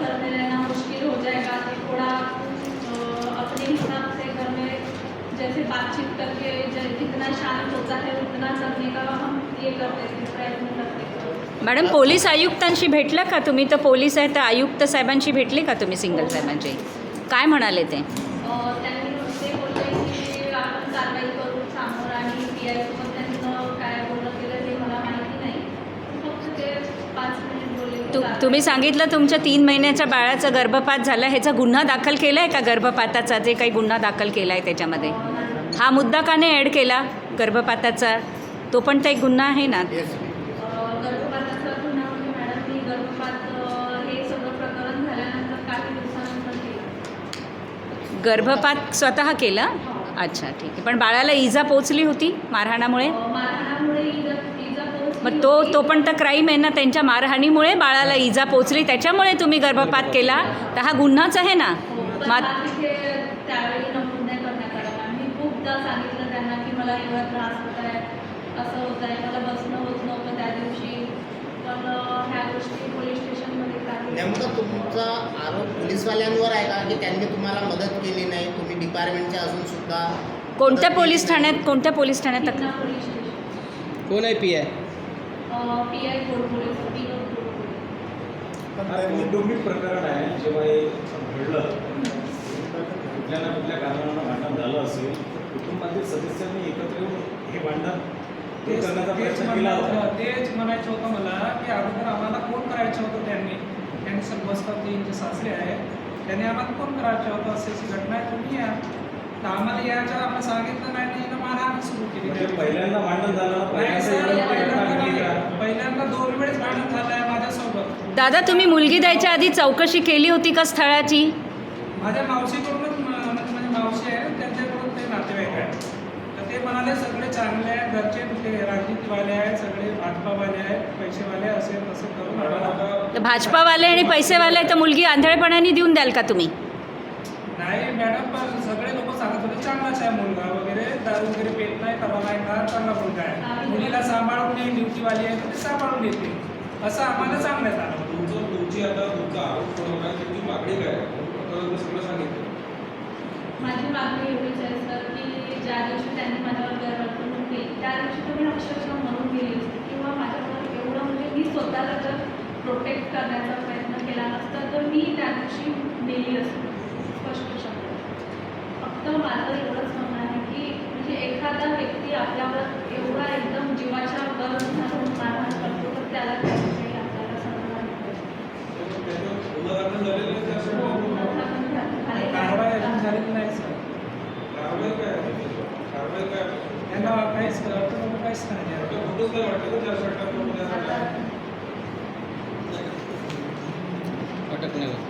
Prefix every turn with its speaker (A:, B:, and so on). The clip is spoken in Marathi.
A: घर में रहना मुश्किल हो जाएगा तो थोड़ा अपने हिसाब से घर में जैसे बातचीत करके जितना शांत होता है उतना करने का हम ये करते थे प्रयत्न करते थे
B: मॅडम पोलीस आयुक्तांशी भेटला का तुम्ही? तर पोलीस आहे तर आयुक्त साहेबांशी भेटले का तुम्ही सिंगल साहेबांशी? काय म्हणाले ते?
A: त्यांनी ते बोलले की आपण कारवाई करू समोर आणि पी आय सोबत त्यांचं काय बोलणं केलं ते मला माहिती नाही फक्त ते पाच मिनिट बोलले की
B: तु
A: कारवाई-
B: तुम्ही सांगितलं तुमच्या तीन महिन्याच्या बाळाचा गर्भपात झाला. ह्याचा गुन्हा दाखल केला आहे का गर्भपाताचा? जे काही गुन्हा दाखल केला आहे त्याच्यामध्ये. हा मुद्दा का नाही ॲड केला गर्भपाताचा? तो पण तर एक गुन्हा आहे ना?
A: म्हणजे गर्भपात हे
B: स्वतः केला? अच्छा ठीक आहे. पण बाळाला इजा पोचली होती मारहाणामुळे
A: अ, मारहाणामुळे इजा इजा पोहोचली
B: मग तो. तो पण तर क्राईम आहे ना त्यांच्या मारहाणीमुळे बाळाला इजा पोचली त्याच्यामुळे तुम्ही गर्भपात केला. तर हा गुन्हाच आहे ना.
A: पण
B: मा
A: मला तिथे त्यावेळी नमूद नाही करण्यात आलं. मॅम. मी खूपदा सांगितलं त्यांना की मला एवढा त्रास होत आहे असं होत आहे मला बसणं होत नव्हतं त्या दिवशी. पण अ, ह्या गोष्टी पोलीस स्टेशनमध्ये काही
C: नेमकं तुमचा आरोप पोलीसवाल्यांवर आहे का? की त्यांनी तुम्हाला मदत केली नाही? तुम्ही डिपार्टमेंटचे असून सुद्धा
B: कोणत्या पोलीस? ठाण्यात कोणत्या पोलीस ठाण्यात
D: कोण आहे P I?
A: P I Godbole Vinod Godbole
E: आता कौटुंबिक प्रकरण आहे. जेव्हा हे घडलं कुठल्या ना कुठल्या कारणानं भांडण झालं असेल कुटुंबातील सदस्यांनी एकत्र येऊन हे भांडण
F: तेच
E: करण्याचा
F: तेच
E: प्रयत्न केला
F: म्हणणं
E: होता.
F: होतं तेच म्हणायचं होतं मला की अगोदर आम्हाला फोन करायचं होतं त्यांनी. त्यांनी सर बसतात जे सासरे आहेत. त्यांनी आम्हाला फोन करायचं होतं अशी अशी घटना आहे तुम्ही या. तर आम्हाला याच्या आपण सांगितलं नाही आणि हिनं मारहाण सुरू केली.
E: म्हणजे पहिल्यांदा भांडण झालं
F: नाही
E: पहिल्यांदा
F: सर,
E: एवढं
F: पहिल्यांदा
E: घडली का
F: नाही. पहिल्यांदा दोन वेळेस भांडण झालं आहे माझ्यासोबत.
B: दादा तुम्ही मुलगी द्यायच्या आधी चौकशी केली होती का स्थळाची?
F: माझ्या मावशीकडूनच म- म्हणजे माझी मावशी आहे त्यांच्याकडून ते नातेवाईक आहे तर ते म्हणाले सगळे चांगले आहे घरचे राजनीतीवाले आहेत सगळे भाजपावाले आहेत पैसेवाले असे तसे करून आम्हाला
B: तर भाजपावाले आणि पैसेवाले तर मुलगी आंधळेपणाने देऊन द्याल का तुम्ही?
F: नाही मॅडम पण सगळे लोक सांगत होते चांगलाच आहे मुलगा वगैरे दारू वगैरे पेट नाही करवा नाही का चांगला मुलगा आहे. मुलीला सांभाळून येईल ड्युटीवाली आहे तर ते सांभाळून येते असं आम्हाला सांगण्यात आलं.
G: तुमचं तुमची आता तुमचा आरोप आहे त्याची मागणी काय? आहे? प्रकरण सगळं सांगितलं.
A: माझी मागणी एवढीच आहे सर की ज्या दिवशी त्यांनी माझ्यावर गैरवर्तणूक केली त्या दिवशी तुम्ही अक्षरशः म्हणून गेली असते किंवा माझ्यावर एवढं म्हणजे मी स्वतःला जर प्रोटेक्ट करण्याचा प्रयत्न केला नसता तर मी त्या दिवशी मेली असते. स्पष्ट शब्द फक्त माझं एवढंच म्हणणं आहे की म्हणजे एखादा व्यक्ती आपल्यावर एवढा एकदम जीवाच्या वर मारहाण करतो तर त्याला
F: अटक नाही